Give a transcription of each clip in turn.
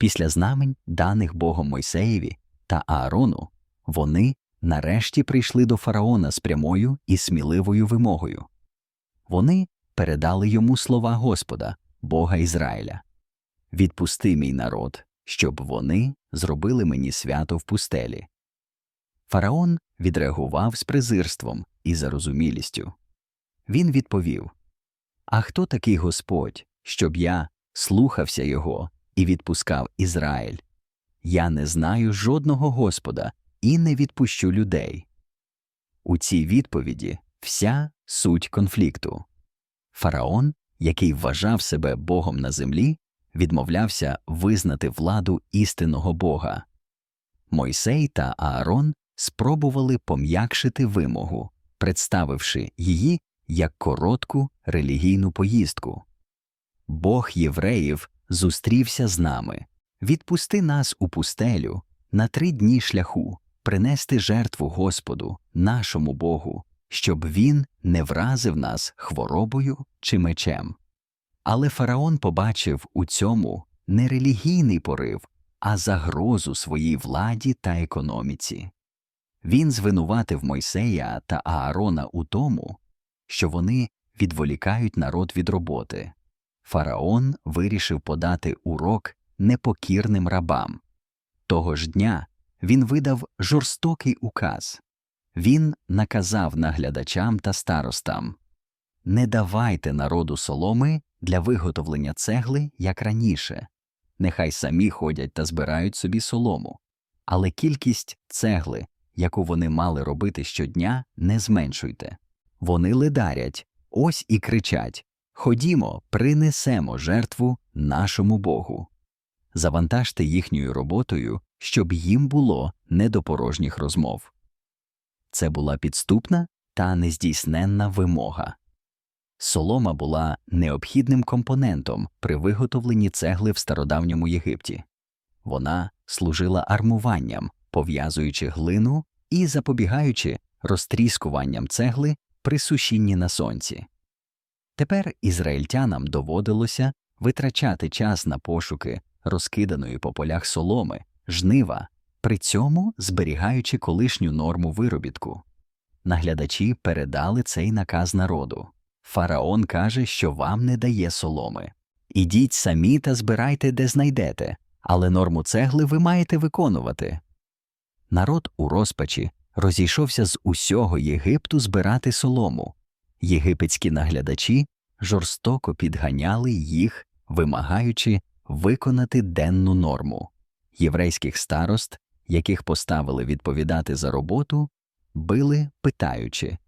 Після знамень, даних Богом Мойсеєві та Аарону, вони нарешті прийшли до фараона з прямою і сміливою вимогою. Вони передали йому слова Господа, Бога Ізраїля Відпусти мій народ, щоб вони зробили мені свято в пустелі. Фараон відреагував з презирством і зарозумілістю. Він відповів А хто такий Господь, щоб я слухався його і відпускав Ізраїль? Я не знаю жодного Господа і не відпущу людей. У цій відповіді вся суть конфлікту. Фараон, який вважав себе Богом на землі, відмовлявся визнати владу істинного Бога. Мойсей та Аарон спробували пом'якшити вимогу, представивши її як коротку релігійну поїздку. Бог євреїв зустрівся з нами відпусти нас у пустелю на три дні шляху, принести жертву Господу, нашому Богу, щоб він не вразив нас хворобою чи мечем. Але фараон побачив у цьому не релігійний порив, а загрозу своїй владі та економіці. Він звинуватив Мойсея та Аарона у тому, що вони відволікають народ від роботи. Фараон вирішив подати урок непокірним рабам. Того ж дня він видав жорстокий указ він наказав наглядачам та старостам не давайте народу соломи для виготовлення цегли, як раніше, нехай самі ходять та збирають собі солому, але кількість цегли, яку вони мали робити щодня, не зменшуйте. Вони ледарять, ось і кричать Ходімо, принесемо жертву нашому Богу. Завантажте їхньою роботою, щоб їм було не до порожніх розмов. Це була підступна та нездійсненна вимога. Солома була необхідним компонентом при виготовленні цегли в стародавньому Єгипті. Вона служила армуванням, пов'язуючи глину і запобігаючи розтріскуванням цегли при сушінні на сонці. Тепер ізраїльтянам доводилося витрачати час на пошуки розкиданої по полях соломи, жнива, при цьому зберігаючи колишню норму виробітку. Наглядачі передали цей наказ народу. Фараон каже, що вам не дає соломи. Ідіть самі та збирайте, де знайдете, але норму цегли ви маєте виконувати. Народ у розпачі розійшовся з усього Єгипту збирати солому. Єгипетські наглядачі жорстоко підганяли їх, вимагаючи виконати денну норму. Єврейських старост, яких поставили відповідати за роботу, били, питаючи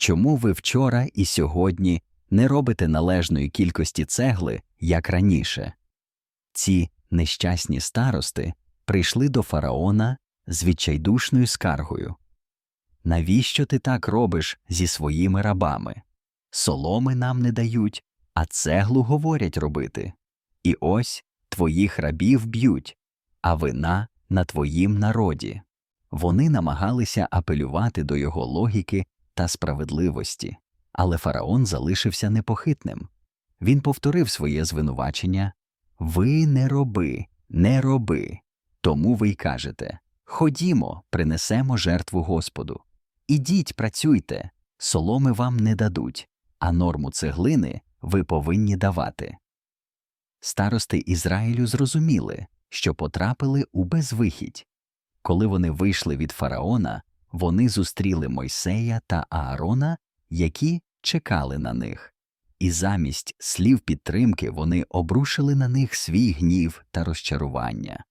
чому ви вчора і сьогодні не робите належної кількості цегли, як раніше. Ці нещасні старости прийшли до фараона з відчайдушною скаргою. Навіщо ти так робиш зі своїми рабами? Соломи нам не дають, а цеглу говорять робити. І ось твоїх рабів б'ють, а вина на твоїм народі. Вони намагалися апелювати до його логіки та справедливості, але фараон залишився непохитним. Він повторив своє звинувачення Ви не роби, не роби. Тому ви й кажете Ходімо, принесемо жертву Господу. Ідіть, працюйте, соломи вам не дадуть, а норму цеглини ви повинні давати. Старости Ізраїлю зрозуміли, що потрапили у безвихідь. Коли вони вийшли від фараона, вони зустріли Мойсея та Аарона, які чекали на них, і замість слів підтримки вони обрушили на них свій гнів та розчарування.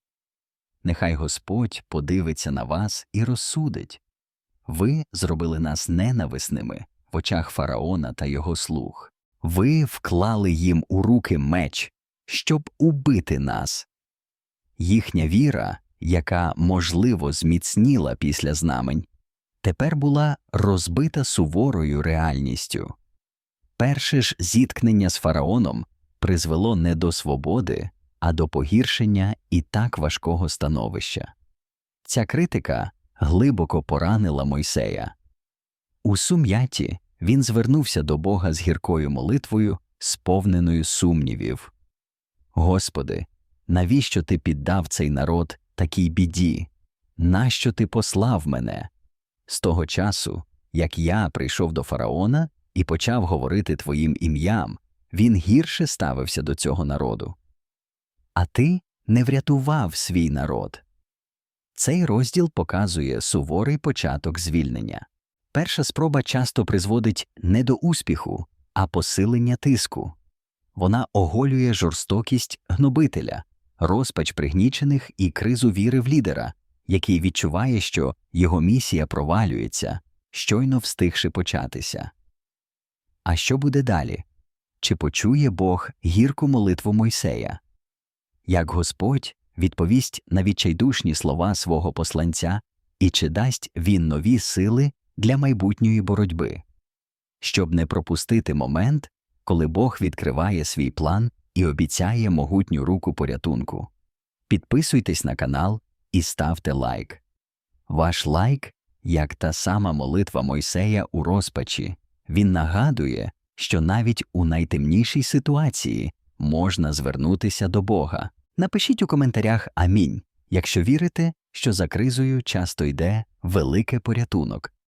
Нехай Господь подивиться на вас і розсудить ви зробили нас ненависними в очах фараона та його слуг. Ви вклали їм у руки меч, щоб убити нас. Їхня віра, яка, можливо, зміцніла після знамень, тепер була розбита суворою реальністю. Перше ж зіткнення з фараоном призвело не до свободи, а до погіршення і так важкого становища. Ця критика глибоко поранила Мойсея. У сум'яті він звернувся до Бога з гіркою молитвою, сповненою сумнівів Господи, навіщо ти піддав цей народ такій біді? Нащо ти послав мене? З того часу, як я прийшов до фараона і почав говорити твоїм ім'ям, він гірше ставився до цього народу. А ти не врятував свій народ. Цей розділ показує суворий початок звільнення. Перша спроба часто призводить не до успіху, а посилення тиску. Вона оголює жорстокість гнобителя, розпач пригнічених і кризу віри в лідера, який відчуває, що його місія провалюється, щойно встигши початися. А що буде далі? Чи почує Бог гірку молитву Мойсея? Як Господь відповість на відчайдушні слова свого посланця, і чи дасть він нові сили для майбутньої боротьби? Щоб не пропустити момент, коли Бог відкриває свій план і обіцяє могутню руку порятунку. Підписуйтесь на канал і ставте лайк. Ваш лайк, як та сама молитва Мойсея у розпачі, він нагадує, що навіть у найтемнішій ситуації можна звернутися до Бога. Напишіть у коментарях Амінь, якщо вірите, що за кризою часто йде велике порятунок.